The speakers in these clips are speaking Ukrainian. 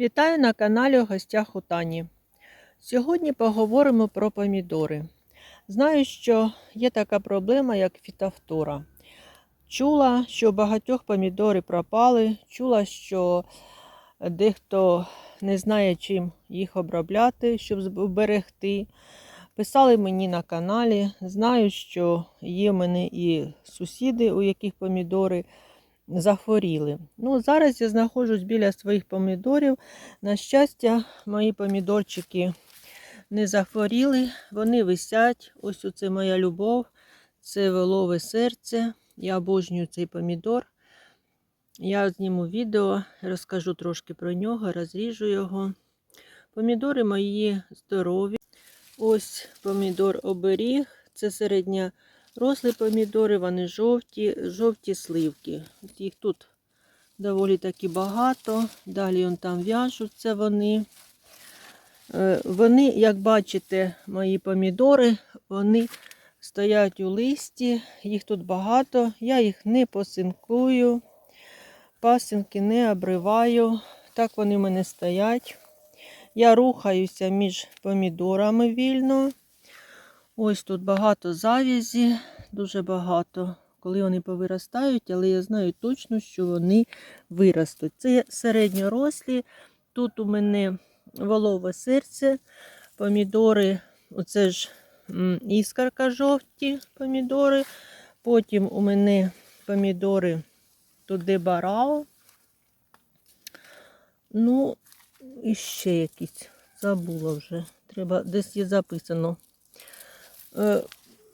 Вітаю на каналі у гостях у Тані. Сьогодні поговоримо про помідори. Знаю, що є така проблема, як фітофтора. Чула, що багатьох помідори пропали, чула, що дехто не знає, чим їх обробляти, щоб зберегти. Писали мені на каналі. Знаю, що є в мене і сусіди, у яких помідори захворіли. Ну, Зараз я знаходжусь біля своїх помідорів. На щастя, мої помідорчики не захворіли, вони висять. Ось оце моя любов, це волове серце. Я обожнюю цей помідор. Я зніму відео, розкажу трошки про нього, розріжу його. Помідори мої здорові. Ось помідор оберіг. Це середня рослі помідори, вони жовті, жовті сливки. Їх тут доволі таки багато. Далі он там в'яжуться вони. Е, Вони, як бачите, мої помідори, вони стоять у листі, їх тут багато, я їх не посинкую, пасинки не обриваю. Так вони в мене стоять. Я рухаюся між помідорами вільно. Ось тут багато завязі, дуже багато, коли вони повиростають, але я знаю точно, що вони виростуть. Це середньорослі. Тут у мене волове серце, помідори, оце ж іскарка жовті помідори. Потім у мене помідори тут дебарао. Ну, і ще якісь. Забула вже. Треба десь є записано. Е,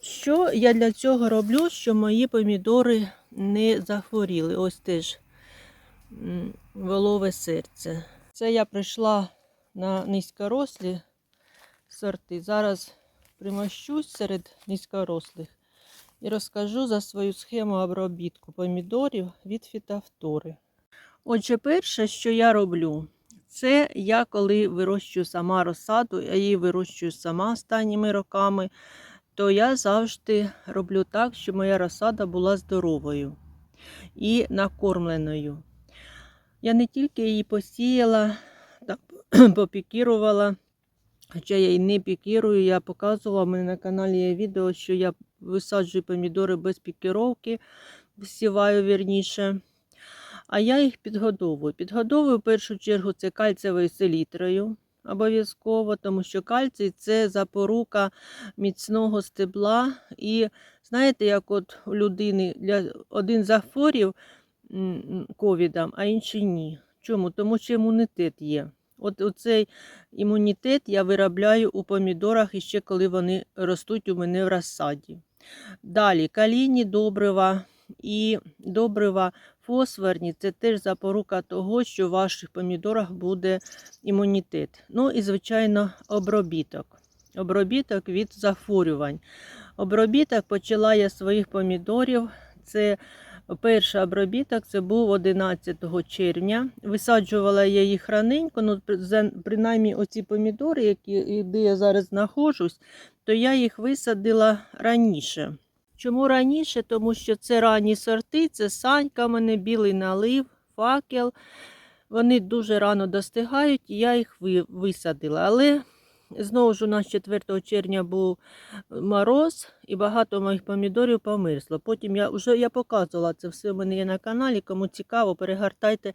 Що я для цього роблю, що мої помідори не захворіли? Ось теж волове серце. Це я прийшла на низькорослі сорти. Зараз примощусь серед низькорослих і розкажу за свою схему обробітку помідорів від фітофтори. Отже, перше, що я роблю, це я коли вирощую сама розсаду, я її вирощую сама останніми роками, то я завжди роблю так, щоб моя розсада була здоровою і накормленою. Я не тільки її посіяла, так, попікірувала, хоча я її не пікірую, я показувала, у мене на каналі є відео, що я висаджую помідори без пікіровки, всіваю вірніше. А я їх підгодовую. Підгодовую в першу чергу це кальцевою селітрою обов'язково, тому що кальцій це запорука міцного стебла. І знаєте, як от у людини для один захворів ковідом, а інший ні. Чому? Тому що імунітет є. От оцей імунітет я виробляю у помідорах іще коли вони ростуть у мене в розсаді. Далі калійні добрива і добрива фосфорні це теж запорука того, що в ваших помідорах буде імунітет. Ну і, звичайно, обробіток. Обробіток від захворювань. Обробіток почала я своїх помідорів. Це перший обробіток це був 11 червня. Висаджувала я їх раненько, ну, принаймні оці помідори, які, де я зараз знаходжусь, то я їх висадила раніше. Чому раніше? Тому що це ранні сорти, це санька, мене білий налив, факел. Вони дуже рано достигають, і я їх висадила. Але знову ж у нас 4 червня був мороз, і багато моїх помідорів померзло. Потім я вже я показувала це все у мене є на каналі. Кому цікаво, перегортайте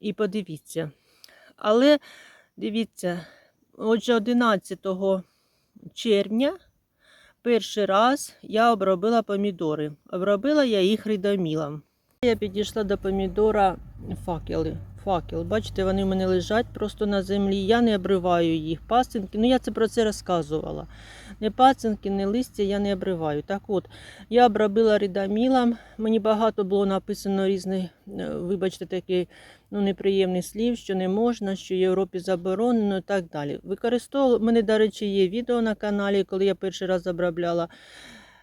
і подивіться. Але дивіться, отже, 11 червня. Перший раз я обробила помідори. Обробила я їх ридомілом. Я підійшла до помідора факели. Факел. Бачите, вони в мене лежать просто на землі. Я не обриваю їх. Пасинки, ну я це про це розказувала. Не пасинки, не листя я не обриваю. Так от, я обробила ридомілом. Мені багато було написано різних, е, вибачте, такий ну, неприємний слів, що не можна, що Європі заборонено і так далі. Використовувала, у мене, до речі, є відео на каналі, коли я перший раз обробляла.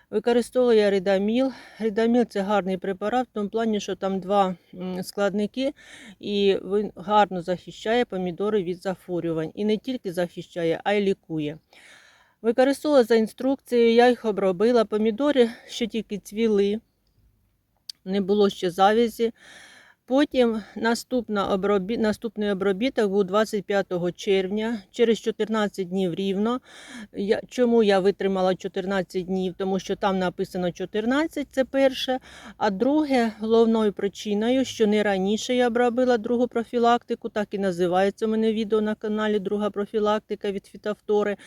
Використовую я ридаміл. Ридаміл це гарний препарат, в тому плані, що там два складники, і він гарно захищає помідори від захворювань. І не тільки захищає, а й лікує. Використовувала за інструкцією, я їх обробила. Помідори ще тільки цвіли, не було ще завязі. Потім наступна обробі... наступний обробіток був 25 червня, через 14 днів рівно. Я... Чому я витримала 14 днів? Тому що там написано 14, це перше. А друге, головною причиною, що не раніше я обробила другу профілактику, так і називається у мене відео на каналі Друга профілактика від фітофтори.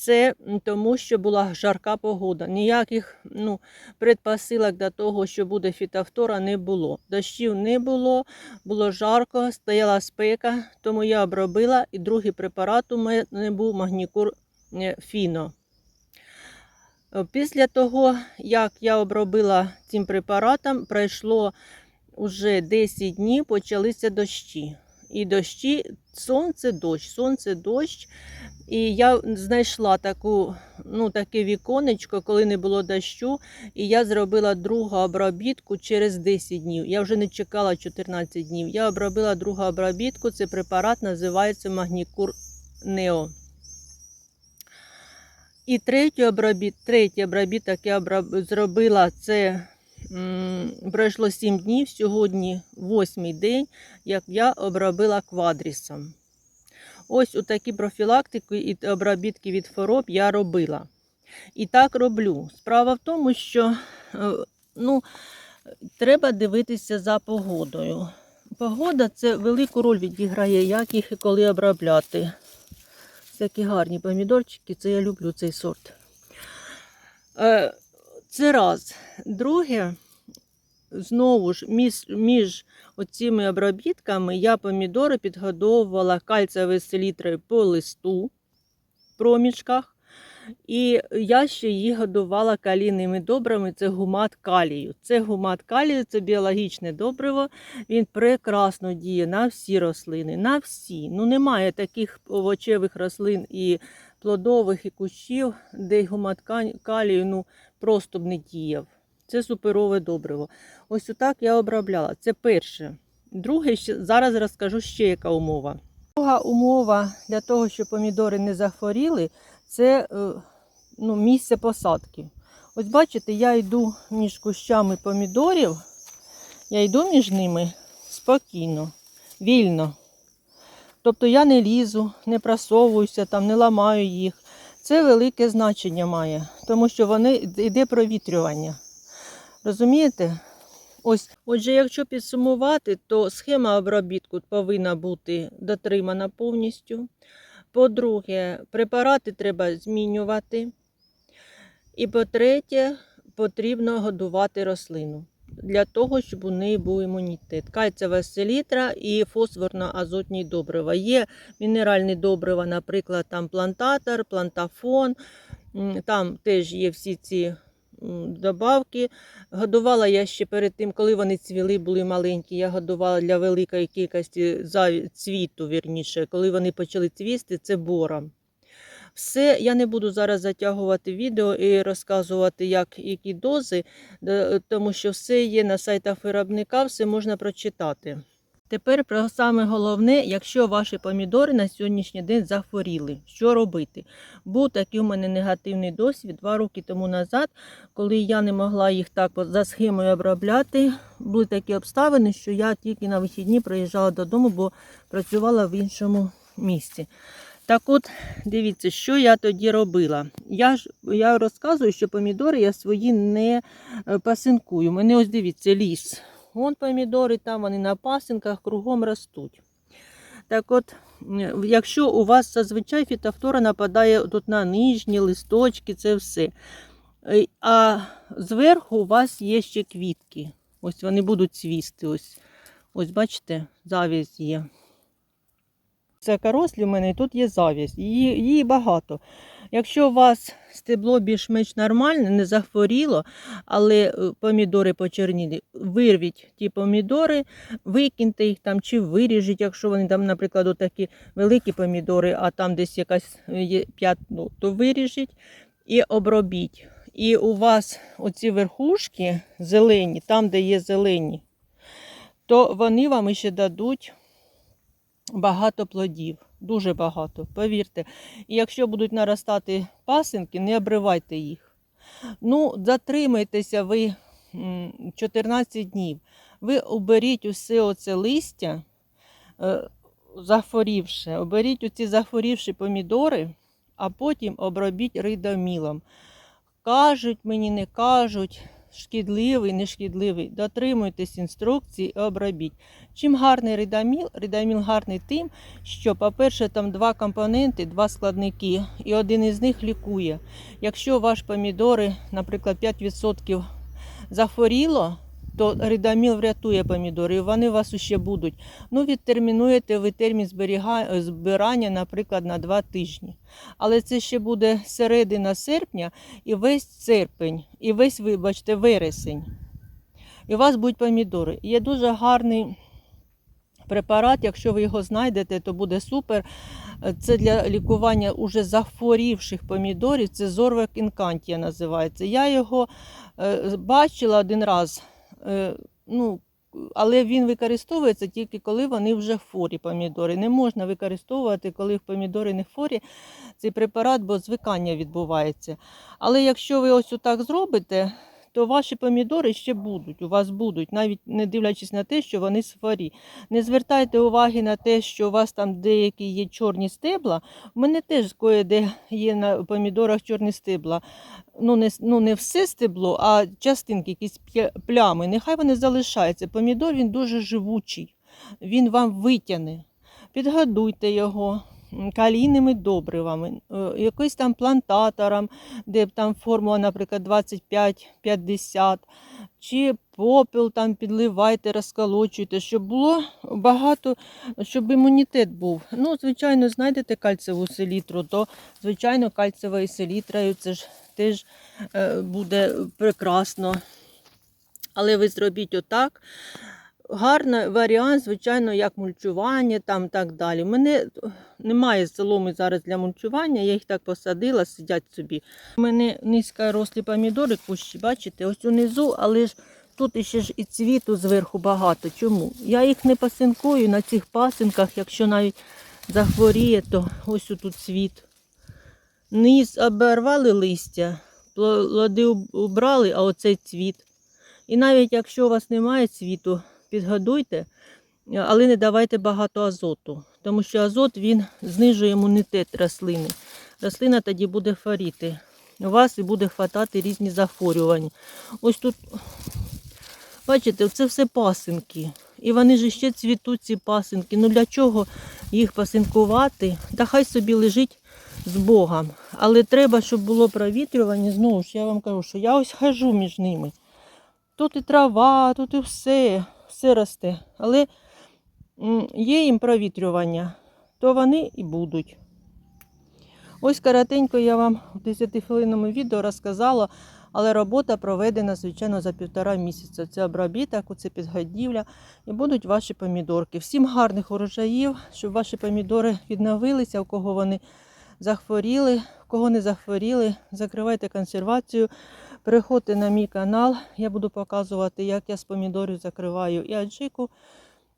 Це тому, що була жарка погода. Ніяких ну, предпосилок до того, що буде фітофтора, не було. Дощів не було, було жарко, стояла спека, тому я обробила. І другий препарат у мене був магнікур е, фіно. Е, Після того, як я обробила цим препаратом, пройшло вже 10 днів, почалися дощі. І дощі, сонце, дощ, сонце, дощ. І я знайшла таку, ну, таке віконечко, коли не було дощу, і я зробила другу обробітку через 10 днів. Я вже не чекала 14 днів. Я обробила другу обробітку. Це препарат називається Магнікур Нео. І третій обробіт, третій обробіток я зробила це пройшло 7 днів. Сьогодні восьмий день, як я обробила квадрісом. Ось такі профілактики і обробітки від хвороб я робила. І так роблю. Справа в тому, що е, ну, треба дивитися за погодою. Погода це велику роль відіграє, як їх і коли обробляти. Всякі гарні помідорчики, це я люблю цей сорт. Це раз. Друге, знову ж, між, між оціми обробітками я помідори підгодовувала кальцієвою селітрою по листу в проміжках. І я ще її годувала калійними добрами, це гумат калію. Це гумат калію, це біологічне добриво. Він прекрасно діє на всі рослини, на всі. Ну немає таких овочевих рослин і плодових, і кущів, де ка- калію ну, просто б не діяв. Це суперове добриво. Ось отак я обробляла. Це перше. Друге, зараз розкажу ще яка умова. Друга умова для того, щоб помідори не захворіли, це е, ну, місце посадки. Ось бачите, я йду між кущами помідорів, я йду між ними спокійно, вільно. Тобто я не лізу, не просовуюся, там, не ламаю їх. Це велике значення має, тому що вони йде провітрювання. Розумієте? Ось, отже, якщо підсумувати, то схема обробітку повинна бути дотримана повністю. По-друге, препарати треба змінювати. І по-третє, потрібно годувати рослину для того, щоб у неї був імунітет. Кальцева селітра і фосфорно-азотні добрива. Є мінеральні добрива, наприклад, там плантатор, плантафон. Там теж є всі ці добавки. Годувала я ще перед тим, коли вони цвіли, були маленькі. Я годувала для великої кількості цвіту, вірніше. Коли вони почали цвісти, це бором. Все, я не буду зараз затягувати відео і розказувати, як, які дози, тому що все є на сайтах виробника, все можна прочитати. Тепер про саме головне, якщо ваші помідори на сьогоднішній день захворіли, що робити? Був такий у мене негативний досвід два роки тому назад, коли я не могла їх так за схемою обробляти. Були такі обставини, що я тільки на вихідні приїжджала додому, бо працювала в іншому місці. Так от, дивіться, що я тоді робила. Я ж я розказую, що помідори я свої не е, пасинкую. Мене ось дивіться, ліс. Вон помідори, там вони на пасинках кругом ростуть. Так от, якщо у вас зазвичай фітофтора нападає тут на нижні листочки, це все. Е, А зверху у вас є ще квітки. Ось вони будуть цвісти. Ось, ось бачите, завість є. Це корослі в мене і тут є завість. Її, її багато. Якщо у вас стебло більш-менш нормальне, не захворіло, але е, помідори почерніли, вирвіть ті помідори, викиньте їх там чи виріжіть, якщо вони там, наприклад, такі великі помідори, а там десь якась е, є п'ятно, то виріжіть і обробіть. І у вас оці верхушки зелені, там, де є зелені, то вони вам ще дадуть багато плодів. Дуже багато, повірте. І якщо будуть наростати пасинки, не обривайте їх. Ну, затримайтеся ви 14 днів. Ви оберіть усе оце листя, е, захворівши, оберіть оці захворівші помідори, а потім обробіть ридомілом. Кажуть мені, не кажуть, шкідливий, нешкідливий. Дотримуйтесь інструкції і обробіть. Чим гарний ридаміл? Ридаміл гарний тим, що, по-перше, там два компоненти, два складники, і один із них лікує. Якщо ваш помідори, наприклад, 5% захворіло, то ридаміл врятує помідори, і вони у вас ще будуть. Ну, відтермінуєте ви термін збирання, наприклад, на 2 тижні. Але це ще буде середина серпня і весь серпень, і весь, вибачте, вересень. І у вас будуть помідори. Є дуже гарний препарат, якщо ви його знайдете, то буде супер. Це для лікування уже захворівших помідорів. Це Зорвек Інкантія називається. Я його е, бачила один раз. Е, ну, але він використовується тільки коли вони вже хворі помідори. Не можна використовувати, коли помідори не хворі цей препарат, бо звикання відбувається. Але якщо ви ось отак зробите, то ваші помідори ще будуть, у вас будуть, навіть не дивлячись на те, що вони хворі. Не звертайте уваги на те, що у вас там деякі є чорні стебла. У мене теж кое-де є на помідорах чорні стебла. Ну не, ну, не все стебло, а частинки, якісь плями. Нехай вони залишаються. Помідор він дуже живучий, він вам витягне. Підгодуйте його калійними добривами, е, якось там плантатором, де б там формула, наприклад, 25-50, чи попіл там підливайте, розколочуйте, щоб було багато, щоб імунітет був. Ну, звичайно, знайдете кальцеву селітру, то, звичайно, кальцевою селітрою це ж теж е, буде прекрасно. Але ви зробіть отак. Гарний варіант, звичайно, як мульчування, там так далі. У мене немає соломи зараз для мульчування, я їх так посадила, сидять собі. У мене низькорослі помідори, кущі, бачите, ось унизу, але ж тут іще ж і цвіту зверху багато. Чому? Я їх не пасинкую на цих пасинках, якщо навіть захворіє, то ось тут цвіт. Низ обірвали листя, плоди уб- убрали, а оцей цвіт. І навіть якщо у вас немає цвіту, підгодуйте, але не давайте багато азоту, тому що азот він знижує імунітет рослини. Рослина тоді буде хворіти. У вас і буде хватати різні захворювання. Ось тут, бачите, це все пасинки. І вони ж ще цвітуть ці пасинки. Ну для чого їх пасинкувати? Та хай собі лежить з Богом. Але треба, щоб було провітрювання. Знову ж я вам кажу, що я ось хожу між ними. Тут і трава, тут і все, все росте. Але є їм провітрювання, то вони і будуть. Ось коротенько я вам в 10-хвилинному відео розказала, але робота проведена, звичайно, за півтора місяця. Це обробіток, це підгодівля і будуть ваші помідорки. Всім гарних урожаїв, щоб ваші помідори відновилися, у кого вони захворіли, у кого не захворіли, закривайте консервацію. Переходьте на мій канал, я буду показувати, як я з помідорів закриваю і аджику.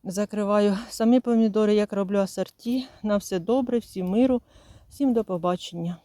Закриваю самі помідори, як роблю асорті. На все добре, всім миру, всім до побачення.